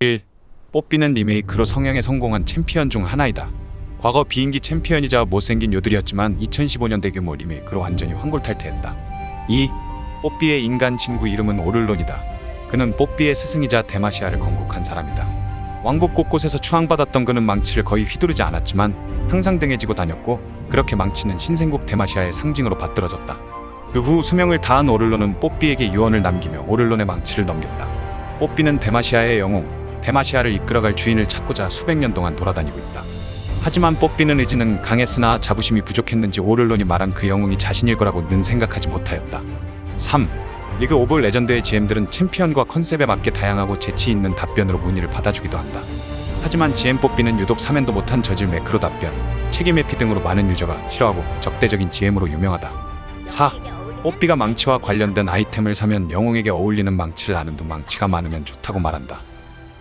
1. 뽀삐는 리메이크로 성향에 성공한 챔피언 중 하나이다. 과거 비인기 챔피언이자 못생긴 요들이었지만 2015년 대규모 리메이크로 완전히 환골탈태했다. 2. 뽀삐의 인간 친구 이름은 오를론이다. 그는 뽀삐의 스승이자 데마시아를 건국한 사람이다. 왕국 곳곳에서 추앙받았던 그는 망치를 거의 휘두르지 않았지만 항상 등에 지고 다녔고 그렇게 망치는 신생국 데마시아의 상징으로 받들어졌다. 그 후 수명을 다한 오를론은 뽀삐에게 유언을 남기며 오를론의 망치를 넘겼다. 뽀삐는 데마시아의 영웅, 데마시아를 이끌어갈 주인을 찾고자 수백 년 동안 돌아다니고 있다. 하지만 뽀삐는 의지는 강했으나 자부심이 부족했는지 오를론이 말한 그 영웅이 자신일 거라고 는 생각하지 못하였다. 3. 리그 오브 레전드의 GM들은 챔피언과 컨셉에 맞게 다양하고 재치 있는 답변으로 문의를 받아주기도 한다. 하지만 GM 뽀삐는 유독 사면도 못한 저질 매크로 답변, 책임 회피 등으로 많은 유저가 싫어하고 적대적인 GM으로 유명하다. 4. 뽀삐가 망치와 관련된 아이템을 사면 영웅에게 어울리는 망치를 아는 둥 망치가 많으면 좋다고 말한다.